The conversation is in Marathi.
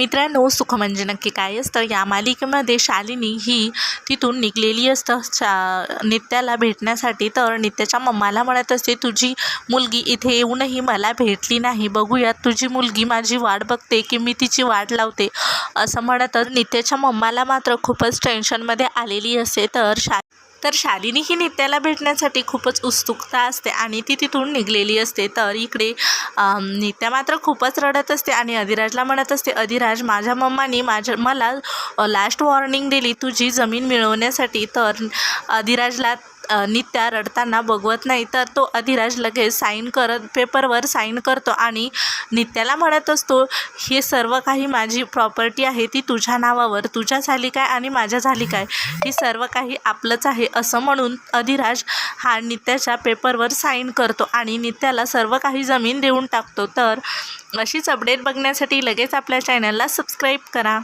मित्रांनो सुख म्हणजे नक्की काय असतं? या मालिकेमध्ये शालिनी ही तिथून निघलेली असतं. शा नित्याला भेटण्यासाठी. तर नित्याच्या मम्माला म्हणत असते तुझी मुलगी इथे येऊनही मला भेटली नाही. बघूयात तुझी मुलगी माझी वाट बघते की मी तिची वाट लावते. असं म्हणतच नित्याच्या मम्माला मात्र खूपच टेन्शनमध्ये आलेली असते. तर शा तर शालिनी ही नित्याला भेटण्यासाठी खूपच उत्सुकता असते आणि ती तिथून निघलेली असते. तर इकडे नित्या मात्र खूपच रडत असते आणि अधिराजला म्हणत असते अधिराज माझ्या मम्मानी माझ्या मला लास्ट वॉर्निंग दिली तुझी जमीन मिळवण्यासाठी. तर अधिराजला नित्या रडताना बघवत नाही तर तो अधिराज लगेच साईन करत पेपरवर साईन करतो आणि नित्याला म्हणत असतो हे सर्व काही माझी प्रॉपर्टी आहे ती तुझ्या नावावर तुझ्या झाली काय आणि माझ्या झाली काय? ही सर्व काही आपलंच आहे असं म्हणून अधिराज हा नित्याच्या पेपरवर साईन करतो आणि नित्याला सर्व काही जमीन देऊन टाकतो. तर अशीच अपडेट बघण्यासाठी लगेच आपल्या चॅनलला सबस्क्राईब करा.